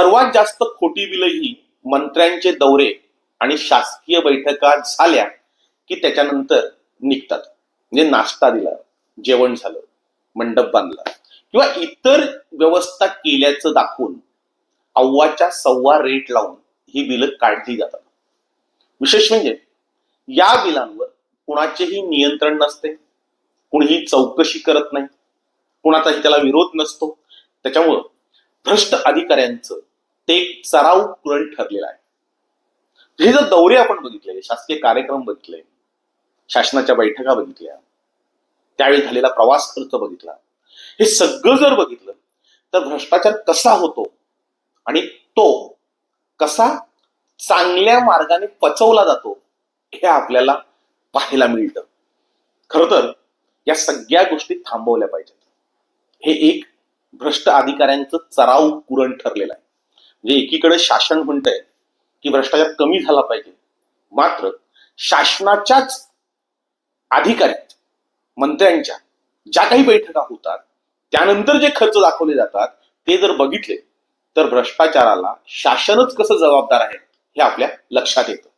सर्वात जास्त खोटी बिलं ही मंत्र्यांचे दौरे आणि शासकीय बैठका झाल्या की त्याच्यानंतर निघतात. म्हणजे नाश्ता दिला जेवण झालं मंडप बांधला. किंवा इतर व्यवस्था केल्याचं दाखवून अव्वाच्या सव्वा रेट लावून ही बिलं काढली जातात. विशेष म्हणजे या बिलांवर कुणाचेही नियंत्रण नसते कुणीही चौकशी करत नाही कुणाचाही त्याला विरोध नसतो. त्याच्यामुळं भ्रष्ट अधिकाऱ्यांचं ते एक सराव कुरण ठरलेलं आहे. हे जर दौरे आपण बघितले शासकीय कार्यक्रम बघितले शासनाच्या बैठका बघितल्या त्यावेळी झालेला प्रवास खर्च बघितला हे सगळं जर बघितलं तर भ्रष्टाचार कसा होतो आणि तो कसा चांगल्या मार्गाने पचवला जातो हे आपल्याला पाहायला मिळतं. खर तर या सगळ्या गोष्टी थांबवल्या पाहिजेत. हे एक भ्रष्ट अधिकाऱ्यांचं चराव कुरण ठरलेलं आहे. जे एकीकडे शासन म्हणतंय की भ्रष्टाचार कमी झाला पाहिजे. मात्र शासनाच्याच अधिकाऱ्यांच्या मंत्र्यांच्या ज्या काही बैठका होतात त्यानंतर जे खर्च दाखवले जातात ते जर बघितले तर भ्रष्टाचाराला शासनच कसं जबाबदार आहे हे आपल्या लक्षात येतं.